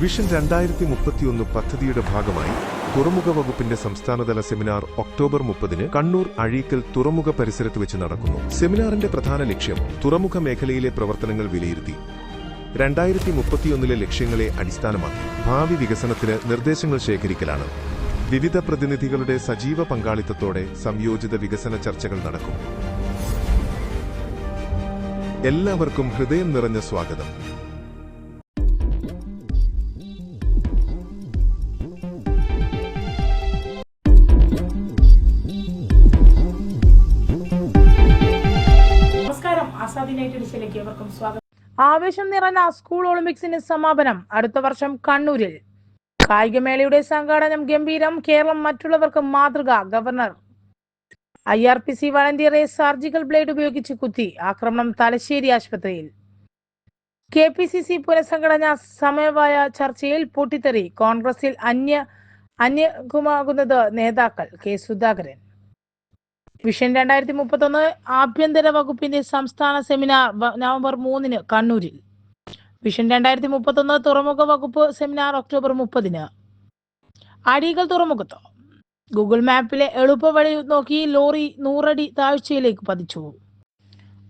Vision രണ്ടായിരത്തി മുപ്പത്തിയൊന്ന് പദ്ധതിയുടെ ഭാഗമായി തുറമുഖ വകുപ്പിന്റെ സംസ്ഥാനതല സെമിനാർ ഒക്ടോബർ മുപ്പതിന് കണ്ണൂർ അഴീക്കൽ തുറമുഖ പരിസരത്ത് വെച്ച് നടക്കുന്നു. സെമിനാറിന്റെ പ്രധാന ലക്ഷ്യം തുറമുഖ മേഖലയിലെ പ്രവർത്തനങ്ങൾ വിലയിരുത്തി. രണ്ടായിരത്തി മുപ്പത്തിയൊന്നിലെ ലക്ഷ്യങ്ങളെ അടിസ്ഥാനമാക്കി ഭാവി വികസനത്തിന് നിർദ്ദേശങ്ങൾ ശേഖരിക്കലാണ്. വിവിധ പ്രതിനിധികളുടെ സജീവ പങ്കാളിത്തത്തോടെ സംയോജിത വികസന ചർച്ചകൾ നടക്കും. എല്ലാവർക്കും ഹൃദയം നിറഞ്ഞ സ്വാഗതം. ആസാദി ഇവർക്കും സ്വാഗതം. ആവേശം നിറഞ്ഞ സ്കൂൾ ഒളിമ്പിക്സിന് സമാപനം. അടുത്ത വർഷം കണ്ണൂരിൽ. കായികമേളയുടെ സംഘാടനം ഗംഭീരം. കേരളം മറ്റുള്ളവർക്ക് മാതൃക governor. I R P C വളണ്ടിയറെ surgical blade ഉപയോഗിച്ച് കുത്തി ആക്രമണം തലശ്ശേരി ആശുപത്രിയിൽ. കെ പി സി സി പുനഃസംഘടന സമയമായ ചർച്ചയിൽ പൊട്ടിത്തെറി. കോൺഗ്രസിൽ അന്യ അന്യകുമാകുന്നത് നേതാക്കൾ കെ സുധാകരൻ. വിഷൻ രണ്ടായിരത്തി മുപ്പത്തൊന്ന് ആഭ്യന്തര വകുപ്പിന്റെ സംസ്ഥാന സെമിനാർ നവംബർ മൂന്നിന് കണ്ണൂരിൽ. വിഷൻ രണ്ടായിരത്തി മുപ്പത്തൊന്ന് തുറമുഖ വകുപ്പ് സെമിനാർ ഒക്ടോബർ മുപ്പതിന്. അടികൾ തുറമുഖത്ത്. ഗൂഗിൾ മാപ്പിലെ എളുപ്പവഴി നോക്കി ലോറി നൂറടി താഴ്ചയിലേക്ക് പതിച്ചു.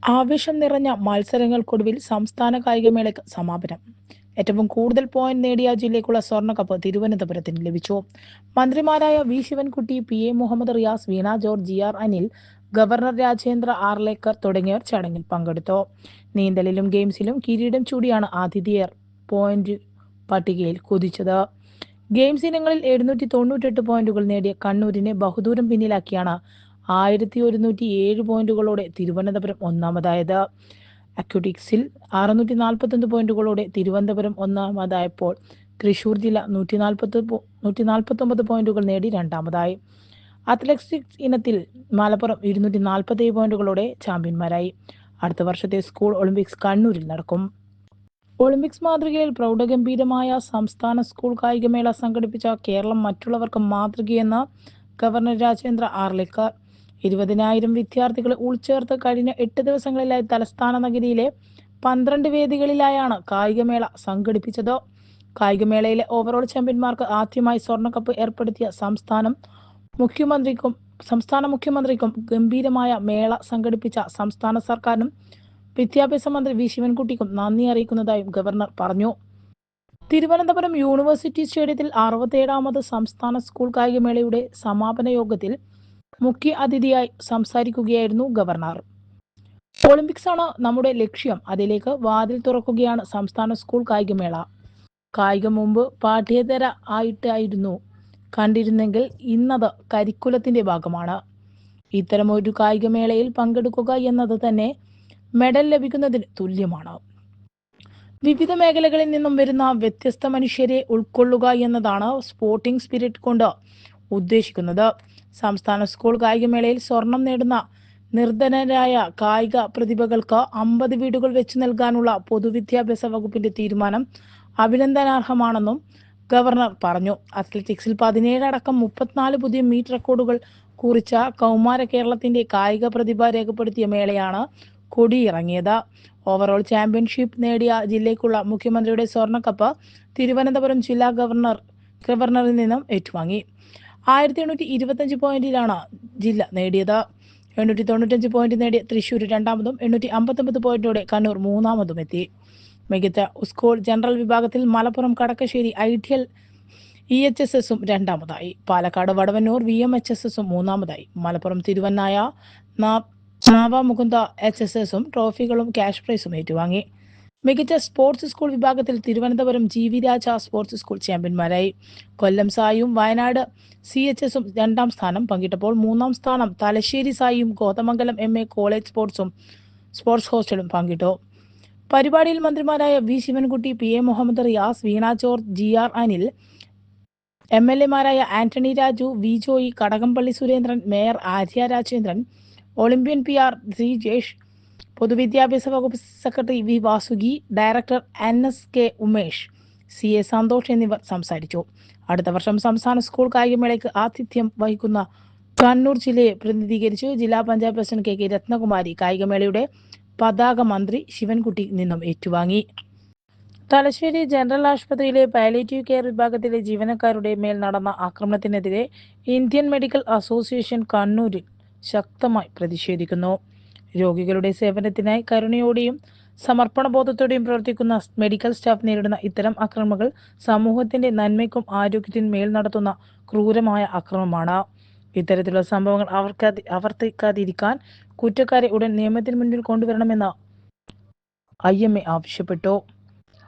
ആവേശം നിറഞ്ഞ മത്സരങ്ങൾക്കൊടുവിൽ സംസ്ഥാന കായികമേളയ്ക്ക് സമാപനം. ഏറ്റവും കൂടുതൽ പോയിന്റ് നേടിയ ജില്ലയ്ക്കുള്ള സ്വർണക്കപ്പ് തിരുവനന്തപുരത്തിന് ലഭിച്ചു. മന്ത്രിമാരായ V. Sivankutty P. A. Muhammad Riyas Veena George G. R. Anil governor Rajendra Arlekar തുടങ്ങിയവർ ചടങ്ങിൽ പങ്കെടുത്തു. നീന്തലിലും ഗെയിംസിലും കിരീടം ചൂടിയാണ് ആതിഥേയർ പോയിന്റ് പട്ടികയിൽ കുതിച്ചത്. ഗെയിംസ് ഇനങ്ങളിൽ എഴുന്നൂറ്റി തൊണ്ണൂറ്റെട്ട് പോയിന്റുകൾ നേടിയ കണ്ണൂരിനെ ബഹുദൂരം പിന്നിലാക്കിയാണ് ആയിരത്തി ഒരുന്നൂറ്റി ഏഴ് പോയിന്റുകളോടെ തിരുവനന്തപുരം ഒന്നാമതായത്. അക്യൂട്ടിക്സിൽ അറുന്നൂറ്റി നാൽപ്പത്തൊന്ന് പോയിന്റുകളോടെ തിരുവനന്തപുരം ഒന്നാമതായപ്പോൾ തൃശൂർ ജില്ല നൂറ്റി നാൽപ്പത്തി നൂറ്റി നാൽപ്പത്തൊമ്പത് പോയിന്റുകൾ നേടി രണ്ടാമതായി. അത്ലറ്റിക്സ് ഇനത്തിൽ മലപ്പുറം ഇരുന്നൂറ്റി നാൽപ്പത്തി പോയിന്റുകളോടെ ചാമ്പ്യന്മാരായി. അടുത്ത വർഷത്തെ സ്കൂൾ ഒളിമ്പിക്സ് കണ്ണൂരിൽ നടക്കും. ഒളിമ്പിക്സ് മാതൃകയിൽ പ്രൗഢഗംഭീരമായ സംസ്ഥാന സ്കൂൾ കായികമേള സംഘടിപ്പിച്ച കേരളം മറ്റുള്ളവർക്ക് മാതൃകയെന്ന ഗവർണർ രാജേന്ദ്ര ആർലേക്കർ ഇരുപതിനായിരം വിദ്യാർത്ഥികളെ ഉൾച്ചേർത്ത് കഴിഞ്ഞ എട്ട് ദിവസങ്ങളിലായി തലസ്ഥാന നഗരിയിലെ പന്ത്രണ്ട് വേദികളിലായാണ് കായികമേള സംഘടിപ്പിച്ചത്. കായികമേളയിലെ ഓവറോൾ ചാമ്പ്യന്മാർക്ക് ആദ്യമായി സ്വർണക്കപ്പ് ഏർപ്പെടുത്തിയ സംസ്ഥാനം മുഖ്യമന്ത്രിക്കും സംസ്ഥാന മുഖ്യമന്ത്രിക്കും ഗംഭീരമായ മേള സംഘടിപ്പിച്ച സംസ്ഥാന സർക്കാരിനും വിദ്യാഭ്യാസ മന്ത്രി വി. ശിവൻകുട്ടിക്കും നന്ദി അറിയിക്കുന്നതായും ഗവർണർ പറഞ്ഞു. തിരുവനന്തപുരം യൂണിവേഴ്സിറ്റി സ്റ്റേഡിയത്തിൽ അറുപത്തേഴാമത് സംസ്ഥാന സ്കൂൾ കായികമേളയുടെ സമാപന യോഗത്തിൽ മുഖ്യ അതിഥിയായി സംസാരിക്കുകയായിരുന്നു ഗവർണർ. ഒളിമ്പിക്സ് ആണ് നമ്മുടെ ലക്ഷ്യം. അതിലേക്ക് വാതിൽ തുറക്കുകയാണ് സംസ്ഥാന സ്കൂൾ കായികമേള. കായികം മുമ്പ് പാഠ്യേതര ആയിട്ടായിരുന്നു കണ്ടിരുന്നെങ്കിൽ ഇന്നത് കരിക്കുലത്തിന്റെ ഭാഗമാണ്. ഇത്തരമൊരു കായികമേളയിൽ പങ്കെടുക്കുക എന്നത് തന്നെ മെഡൽ ലഭിക്കുന്നതിന് തുല്യമാണ്. വിവിധ മേഖലകളിൽ നിന്നും വരുന്ന വ്യത്യസ്ത മനുഷ്യരെ ഉൾക്കൊള്ളുക എന്നതാണ് സ്പോർട്ടിംഗ് സ്പിരിറ്റ് കൊണ്ട് ഉദ്ദേശിക്കുന്നത്. സംസ്ഥാന സ്കൂൾ കായികമേളയിൽ സ്വർണം നേടുന്ന നിർധനരായ കായിക പ്രതിഭകൾക്ക് അമ്പത് വീടുകൾ വെച്ച് നൽകാനുള്ള പൊതുവിദ്യാഭ്യാസ വകുപ്പിന്റെ തീരുമാനം അഭിനന്ദനാർഹമാണെന്നും ഗവർണർ പറഞ്ഞു. അത്ലറ്റിക്സിൽ പതിനേഴ് അടക്കം മുപ്പത്തിനാല് പുതിയ മീറ്റ് റെക്കോർഡുകൾ കുറിച്ച കൗമാര കേരളത്തിന്റെ കായിക പ്രതിഭ രേഖപ്പെടുത്തിയ മേളയാണ് കൊടിയിറങ്ങിയത്. ഓവറോൾ ചാമ്പ്യൻഷിപ്പ് നേടിയ ജില്ലയ്ക്കുള്ള മുഖ്യമന്ത്രിയുടെ സ്വർണക്കപ്പ് തിരുവനന്തപുരം ജില്ലാ ഗവർണർ ഗവർണറിൽ നിന്നും ഏറ്റുവാങ്ങി. ആയിരത്തി എണ്ണൂറ്റി ഇരുപത്തഞ്ച് പോയിന്റിലാണ് ജില്ല നേടിയത്. എണ്ണൂറ്റി തൊണ്ണൂറ്റഞ്ച് പോയിന്റ് നേടിയ തൃശൂർ രണ്ടാമതും എണ്ണൂറ്റി അമ്പത്തൊമ്പത് പോയിന്റോടെ കണ്ണൂർ മൂന്നാമതും എത്തി. മികച്ച സ്കൂൾ ജനറൽ വിഭാഗത്തിൽ Malappuram Kadakkassery ideal E H S എസും രണ്ടാമതായി. Palakkad Vadavannur V M H S എസും മൂന്നാമതായി. മലപ്പുറം തിരുവന്നായ നാവ മുകുന്ദ എച്ച് എസ് എസും ട്രോഫികളും ക്യാഷ് പ്രൈസും ഏറ്റുവാങ്ങി. മികച്ച സ്പോർട്സ് സ്കൂൾ വിഭാഗത്തിൽ Thiruvananthapuram G V Raja sports school ചാമ്പ്യന്മാരായി Kollam സായും വയനാട് സി എച്ച് എസും രണ്ടാം സ്ഥാനം പങ്കിട്ടപ്പോൾ മൂന്നാം സ്ഥാനം തലശ്ശേരി സായും കോതമംഗലം എം എ കോളേജ് സ്പോർട്സും സ്പോർട്സ് ഹോസ്റ്റലും പങ്കിട്ടു. പരിപാടിയിൽ മന്ത്രിമാരായ V Sivankutty P A Muhammad Riyas Veena George G R Anil M L എമാരായ Antony Raju V Joy Kadakampally Surendran mayor Arya Rajendran Olympian P R Sreejesh പൊതുവിദ്യാഭ്യാസ വകുപ്പ് secretary V Vasuki director N S K Umesh C A Santhosh എന്നിവർ സംസാരിച്ചു. അടുത്ത വർഷം സംസ്ഥാന school കായികമേളയ്ക്ക് ആതിഥ്യം വഹിക്കുന്ന കണ്ണൂർ ജില്ലയെ പ്രതിനിധീകരിച്ചു ജില്ലാ panchayat president K K Ratnakumari. കായികമേളയുടെ പതാക മന്ത്രി ശിവൻകുട്ടി നിന്നും ഏറ്റുവാങ്ങി. തലശ്ശേരി ജനറൽ ആശുപത്രിയിലെ പാലേറ്റീവ് കെയർ വിഭാഗത്തിലെ ജീവനക്കാരുടെ മേൽ നടന്ന ആക്രമണത്തിനെതിരെ ഇന്ത്യൻ മെഡിക്കൽ അസോസിയേഷൻ കണ്ണൂരിൽ ശക്തമായി പ്രതിഷേധിക്കുന്നു. രോഗികളുടെ സേവനത്തിനായി കരുണയോടെയും സമർപ്പണബോധത്തോടെയും പ്രവർത്തിക്കുന്ന മെഡിക്കൽ സ്റ്റാഫ് നേരിടുന്ന ഇത്തരം അക്രമങ്ങൾ സമൂഹത്തിന്റെ നന്മയ്ക്കും ആരോഗ്യത്തിനും മേൽ നടത്തുന്ന ക്രൂരമായ അക്രമമാണ്. ഇത്തരത്തിലുള്ള സംഭവങ്ങൾ അവർക്കാതി ആവർത്തിക്കാതിരിക്കാൻ കുറ്റക്കാരെ ഉടൻ നിയമത്തിന് മുന്നിൽ കൊണ്ടുവരണമെന്ന് ഐ എം എ ആവശ്യപ്പെട്ടു.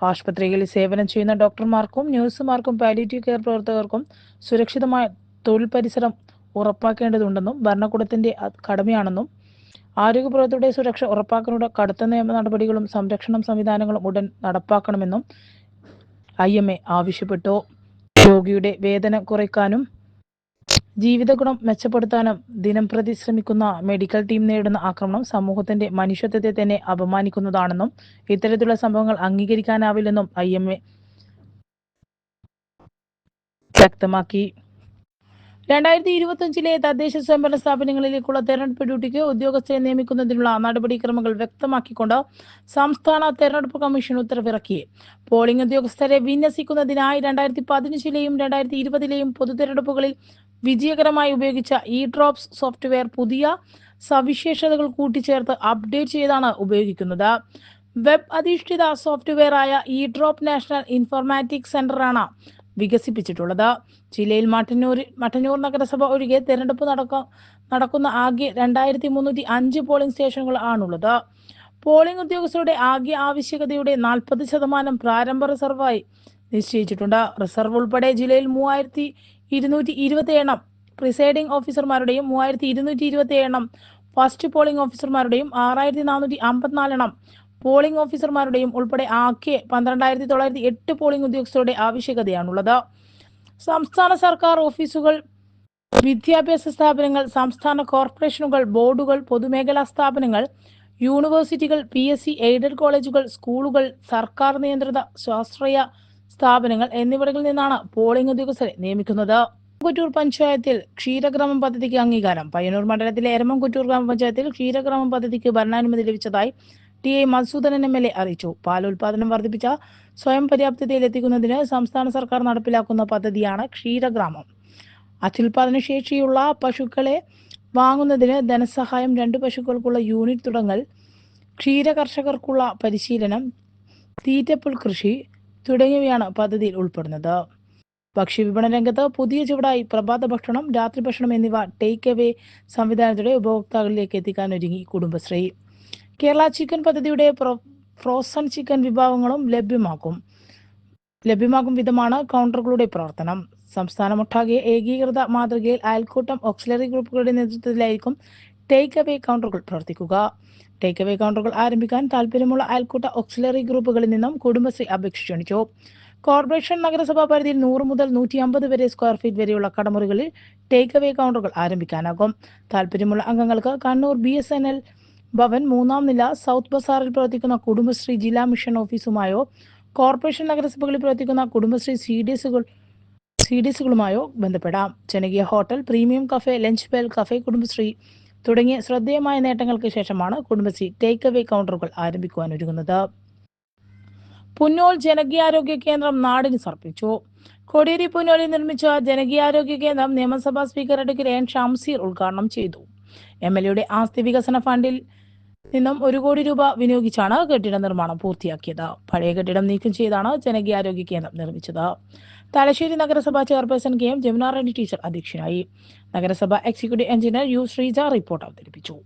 ആശുപത്രികളിൽ സേവനം ചെയ്യുന്ന ഡോക്ടർമാർക്കും നഴ്സുമാർക്കും പാലിയേറ്റീവ് കെയർ പ്രവർത്തകർക്കും സുരക്ഷിതമായ തൊഴിൽ പരിസരം ഉറപ്പാക്കേണ്ടതുണ്ടെന്നും ഭരണകൂടത്തിന്റെ കടമയാണെന്നും ആരോഗ്യ പ്രവർത്തകരുടെ സുരക്ഷ ഉറപ്പാക്കാനുള്ള കടുത്ത നിയമ നടപടികളും സംരക്ഷണം സംവിധാനങ്ങളും ഉടൻ നടപ്പാക്കണമെന്നും ഐ എം എ ആവശ്യപ്പെട്ടു. രോഗിയുടെ വേദന കുറയ്ക്കാനും ജീവിതഗുണം മെച്ചപ്പെടുത്താനും ദിനം പ്രതി ശ്രമിക്കുന്ന മെഡിക്കൽ ടീം നേടുന്ന ആക്രമണം സമൂഹത്തിന്റെ മനുഷ്യത്വത്തെ തന്നെ അപമാനിക്കുന്നതാണെന്നും ഇത്തരത്തിലുള്ള സംഭവങ്ങൾ അംഗീകരിക്കാനാവില്ലെന്നും ഐ എം എ വ്യക്തമാക്കി. രണ്ടായിരത്തി ഇരുപത്തിയഞ്ചിലെ തദ്ദേശ സ്വയംഭരണ സ്ഥാപനങ്ങളിലേക്കുള്ള തെരഞ്ഞെടുപ്പ് ഡ്യൂട്ടിക്ക് ഉദ്യോഗസ്ഥരെ നിയമിക്കുന്നതിനുള്ള നടപടിക്രമങ്ങൾ വ്യക്തമാക്കിക്കൊണ്ട് സംസ്ഥാന തെരഞ്ഞെടുപ്പ് കമ്മീഷൻ ഉത്തരവിറക്കി. പോളിംഗ് ഉദ്യോഗസ്ഥരെ വിന്യസിക്കുന്നതിനായി രണ്ടായിരത്തി പതിനഞ്ചിലെയും രണ്ടായിരത്തി ഇരുപതിലെയും പൊതു തെരഞ്ഞെടുപ്പുകളിൽ വിജയകരമായി ഉപയോഗിച്ച ഇ ഡ്രോപ്സ് സോഫ്റ്റ്വെയർ പുതിയ സവിശേഷതകൾ കൂട്ടിച്ചേർത്ത് അപ്ഡേറ്റ് ചെയ്താണ് ഉപയോഗിക്കുന്നത്. വെബ് അധിഷ്ഠിത സോഫ്റ്റ്വെയർ ആയ ഇ ഡ്രോപ്പ് നാഷണൽ ഇൻഫോർമാറ്റിക്സ് സെന്ററാണ് വികസിപ്പിച്ചിട്ടുള്ളത്. ജില്ലയിൽ മട്ടന്നൂർ മട്ടന്നൂർ നഗരസഭ ഒഴികെ തെരഞ്ഞെടുപ്പ് നടക്ക നടക്കുന്ന ആകെ രണ്ടായിരത്തി മുന്നൂറ്റി അഞ്ച് പോളിംഗ് സ്റ്റേഷനുകൾ ആണുള്ളത്. പോളിംഗ് ഉദ്യോഗസ്ഥരുടെ ആകെ ആവശ്യകതയുടെ നാൽപ്പത് ശതമാനം പ്രാരംഭ റിസർവായി നിശ്ചയിച്ചിട്ടുണ്ട്. റിസർവ് ഉൾപ്പെടെ ജില്ലയിൽ മൂവായിരത്തി ഇരുന്നൂറ്റി ഇരുപത്തി എണ്ണം പ്രിസൈഡിംഗ് ഓഫീസർമാരുടെയും മൂവായിരത്തി ഇരുന്നൂറ്റി ഇരുപത്തി എണ്ണം ഫസ്റ്റ് പോളിംഗ് ഓഫീസർമാരുടെയും ആറായിരത്തി നാനൂറ്റി അമ്പത്തിനാല് എണ്ണം പോളിംഗ് ഓഫീസർമാരുടെയും ഉൾപ്പെടെ ആകെ പന്ത്രണ്ടായിരത്തി തൊള്ളായിരത്തി എട്ട് പോളിംഗ് ഉദ്യോഗസ്ഥരുടെ ആവശ്യകതയാണുള്ളത്. സംസ്ഥാന സർക്കാർ ഓഫീസുകൾ വിദ്യാഭ്യാസ സ്ഥാപനങ്ങൾ സംസ്ഥാന കോർപ്പറേഷനുകൾ ബോർഡുകൾ പൊതുമേഖലാ സ്ഥാപനങ്ങൾ യൂണിവേഴ്സിറ്റികൾ പി എസ് സി എയ്ഡഡ് കോളേജുകൾ സ്കൂളുകൾ സർക്കാർ നിയന്ത്രിത സ്വാശ്രയ സ്ഥാപനങ്ങൾ എന്നിവിടങ്ങളിൽ നിന്നാണ് പോളിംഗ് ഉദ്യോഗസ്ഥരെ നിയമിക്കുന്നത്. കുറ്റൂർ പഞ്ചായത്തിൽ ക്ഷീരഗ്രാമം പദ്ധതിക്ക് അംഗീകാരം. പയ്യന്നൂർ മണ്ഡലത്തിലെ എരമംകുറ്റൂർ ഗ്രാമപഞ്ചായത്തിൽ ക്ഷീരഗ്രാമം പദ്ധതിക്ക് ഭരണാനുമതി ലഭിച്ചതായി T A Madhusoodanan M L A അറിയിച്ചു. പാൽ ഉൽപാദനം വർദ്ധിപ്പിച്ച സ്വയം പര്യാപ്തതയിൽ എത്തിക്കുന്നതിന് സംസ്ഥാന സർക്കാർ നടപ്പിലാക്കുന്ന പദ്ധതിയാണ് ക്ഷീരഗ്രാമം. അത്യുൽപാദന ശേഷിയുള്ള പശുക്കളെ വാങ്ങുന്നതിന് ധനസഹായം രണ്ട് പശുക്കൾക്കുള്ള യൂണിറ്റ് തുടങ്ങൽ ക്ഷീര കർഷകർക്കുള്ള പരിശീലനം തീറ്റപ്പുൽ കൃഷി തുടങ്ങിയവയാണ് പദ്ധതിയിൽ ഉൾപ്പെടുന്നത്. ഭക്ഷ്യവിപണന രംഗത്ത് പുതിയ ചുവടായി പ്രഭാത ഭക്ഷണം രാത്രി ഭക്ഷണം എന്നിവ ടേക്ക് അവേ സംവിധാനത്തിലൂടെ ഉപഭോക്താക്കളിലേക്ക് എത്തിക്കാൻ ഒരുങ്ങി കുടുംബശ്രീ. കേരള ചിക്കൻ പദ്ധതിയുടെ ഫ്രോസൺ ചിക്കൻ വിഭവങ്ങളും ലഭ്യമാക്കും. ലഭ്യമാകും വിധമാണ് കൗണ്ടറുകളുടെ പ്രവർത്തനം. സംസ്ഥാനമൊട്ടാകെ ഏകീകൃത മാതൃകയിൽ അയൽക്കൂട്ടം ഓക്സിലറി ഗ്രൂപ്പുകളുടെ നേതൃത്വത്തിലായിരിക്കും ടേക്ക് അവേ കൗണ്ടറുകൾ പ്രവർത്തിക്കുക. ടേക്ക് അവേ കൗണ്ടറുകൾ ആരംഭിക്കാൻ താല്പര്യമുള്ള അയൽക്കൂട്ട ഓക്സിലറി ഗ്രൂപ്പുകളിൽ നിന്നും കുടുംബശ്രീ അപേക്ഷ ക്ഷണിച്ചു. കോർപ്പറേഷൻ നഗരസഭാ പരിധിയിൽ നൂറ് മുതൽ നൂറ്റി അമ്പത് വരെ സ്ക്വയർ ഫീറ്റ് വരെയുള്ള കടമുറികളിൽ ടേക്ക് അവേ കൗണ്ടറുകൾ ആരംഭിക്കാനാകും. താല്പര്യമുള്ള അംഗങ്ങൾക്ക് Kannur B S N L Bhavan മൂന്നാം നില സൗത്ത് ബസാറിൽ പ്രവർത്തിക്കുന്ന കുടുംബശ്രീ ജില്ലാ മിഷൻ ഓഫീസുമായോ കോർപ്പറേഷൻ നഗരസഭകളിൽ പ്രവർത്തിക്കുന്ന കുടുംബശ്രീ സി ഡി എസുകൾ സി ഡി എസുകളുമായോ ബന്ധപ്പെടാം. ജനകീയ hotel premium cafe lunch bell cafe Kudumbashree തുടങ്ങിയ ശ്രദ്ധേയമായ നേട്ടങ്ങൾക്ക് ശേഷമാണ് കുടുംബശ്രീ ടേക്ക് അവേ കൗണ്ടറുകൾ ആരംഭിക്കുവാൻ ഒരുങ്ങുന്നത്. പുന്നോൾ ജനകീയാരോഗ്യ കേന്ദ്രം നാടിന് സമർപ്പിച്ചു. കോടിയേരി പുന്നോലിൽ നിർമ്മിച്ച ജനകീയാരോഗ്യ കേന്ദ്രം നിയമസഭാ സ്പീക്കർ അഡ്വക്കേറ്റ് എൻ. ഷംസീർ ഉദ്ഘാടനം ചെയ്തു. എം. എൽ. എയുടെ ആസ്തി വികസന ഫണ്ടിൽ നിന്നും ഒരു കോടി രൂപ വിനിയോഗിച്ചാണ് കെട്ടിട നിർമ്മാണം പൂർത്തിയാക്കിയത്. പഴയ കെട്ടിടം നീക്കം ചെയ്താണ് ജനകീയാരോഗ്യ കേന്ദ്രം നിർമ്മിച്ചത്. തലശ്ശേരി നഗരസഭാ chairperson K M Jamuna Reddy teacher അധ്യക്ഷനായി. നഗരസഭ executive engineer U Sreeja report അവതരിപ്പിച്ചു.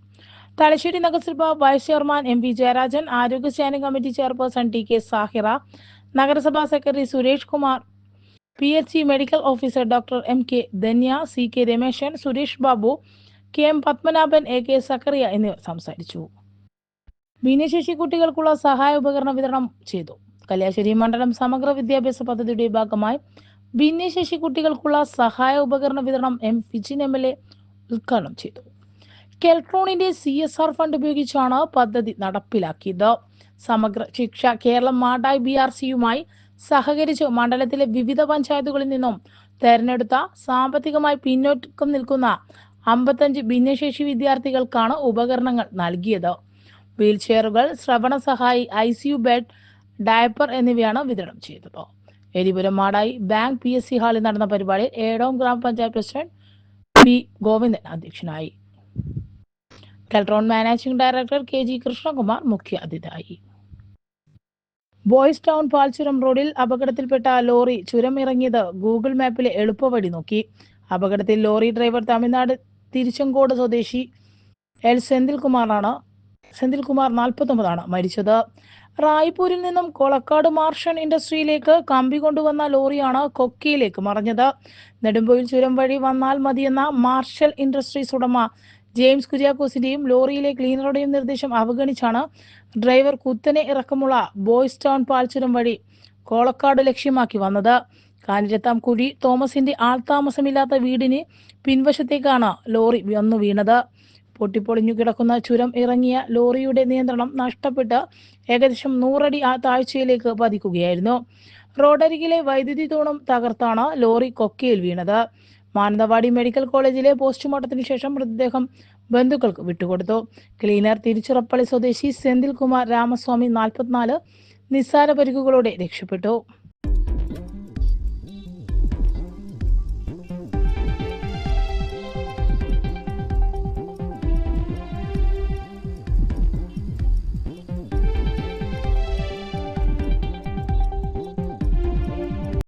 തലശ്ശേരി നഗരസഭ vice chairman M V Jayarajan ആരോഗ്യ standing committee chairperson T K Sahira നഗരസഭാ secretary Suresh Kumar P H C medical officer doctor M K Dhanya C K Rameshan Suresh Babu K M Padmanabhan A K Zakaria എന്നിവർ സംസാരിച്ചു. ഭിന്നശേഷി കുട്ടികൾക്കുള്ള സഹായ ഉപകരണ വിതരണം ചെയ്തു. കല്യാശ്ശേരി മണ്ഡലം സമഗ്ര വിദ്യാഭ്യാസ പദ്ധതിയുടെ ഭാഗമായി ഭിന്നശേഷി കുട്ടികൾക്കുള്ള സഹായ ഉപകരണ വിതരണം M Vijin M L A ഉദ്ഘാടനം ചെയ്തു. കെൽട്രോണിന്റെ സി എസ് ആർ ഫണ്ട് ഉപയോഗിച്ചാണ് പദ്ധതി നടപ്പിലാക്കിയത്. സമഗ്ര ശിക്ഷ കേരളം മാടായി ബി ആർ സിയുമായി സഹകരിച്ച് മണ്ഡലത്തിലെ വിവിധ പഞ്ചായത്തുകളിൽ നിന്നും തെരഞ്ഞെടുത്ത സാമ്പത്തികമായി പിന്നോക്കം നിൽക്കുന്ന അമ്പത്തഞ്ച് ഭിന്നശേഷി വിദ്യാർത്ഥികൾക്കാണ് ഉപകരണങ്ങൾ നൽകിയത്. വീൽചെയറുകൾ ശ്രവണ സഹായി ഐ സിയു ബെഡ് ഡയപ്പർ എന്നിവയാണ് വിതരണം ചെയ്തത്. Eripuram Madayi bank P S C ഹാളിൽ നടന്ന പരിപാടിയിൽ ഏഴോം ഗ്രാമപഞ്ചായത്ത് പ്രസിഡന്റ് പി ഗോവിന്ദൻ അധ്യക്ഷനായി. Keltron managing director K G Krishnakumar മുഖ്യ അതിഥിയായി. ബോയ്സ് ടൗൺ പാൽച്ചുരം റോഡിൽ അപകടത്തിൽപ്പെട്ട ലോറി ചുരം ഇറങ്ങിയത് ഗൂഗിൾ മാപ്പിലെ എളുപ്പവഴി നോക്കി. അപകടത്തിൽ ലോറി ഡ്രൈവർ തമിഴ്നാട് തിരുച്ചങ്കോട് സ്വദേശി എൽ സെന്തിൽകുമാറാണ് സെന്തിൽകുമാർ നാൽപ്പത്തൊമ്പതാണ് മരിച്ചത്. റായ്പൂരിൽ നിന്നും കൊളക്കാട് മാർഷൻ ഇൻഡസ്ട്രിയിലേക്ക് കമ്പി കൊണ്ടുവന്ന ലോറിയാണ് കൊക്കിയിലേക്ക് മറിഞ്ഞത്. നെടുമ്പൊയിൽ ചുരം വഴി വന്നാൽ മതിയെന്ന മാർഷൽ ഇൻഡസ്ട്രീസ് ഉടമ ജെയിംസ് കുര്യാക്കോസിന്റെയും ലോറിയിലെ ക്ലീനറുടെയും നിർദ്ദേശം അവഗണിച്ചാണ് ഡ്രൈവർ കുത്തനെ ഇറക്കമുള്ള ബോയ്സ് ടൗൺ പാൽച്ചുരം വഴി കോളക്കാട് ലക്ഷ്യമാക്കി വന്നത്. കാഞ്ഞിരത്താം കുഴി തോമസിന്റെ ആൾതാമസമില്ലാത്ത വീടിന് പിൻവശത്തേക്കാണ് ലോറി വന്നു വീണത് പൊട്ടിപ്പൊളിഞ്ഞു കിടക്കുന്ന ചുരം ഇറങ്ങിയ ലോറിയുടെ നിയന്ത്രണം നഷ്ടപ്പെട്ട് ഏകദേശം നൂറടി ആ താഴ്ചയിലേക്ക് പതിക്കുകയായിരുന്നു. റോഡരികിലെ വൈദ്യുതി തൂണും തകർത്താണ് ലോറി കൊക്കയിൽ വീണത്. മാനന്തവാടി മെഡിക്കൽ കോളേജിലെ പോസ്റ്റ്മോർട്ടത്തിന് ശേഷം മൃതദേഹം ബന്ധുക്കൾക്ക് വിട്ടുകൊടുത്തു. ക്ലീനർ തിരുച്ചിറപ്പള്ളി സ്വദേശി സെന്തിൽ കുമാർ രാമസ്വാമി നാൽപ്പത്തിനാല് നിസ്സാര പരിക്കുകളോടെ രക്ഷപ്പെട്ടു.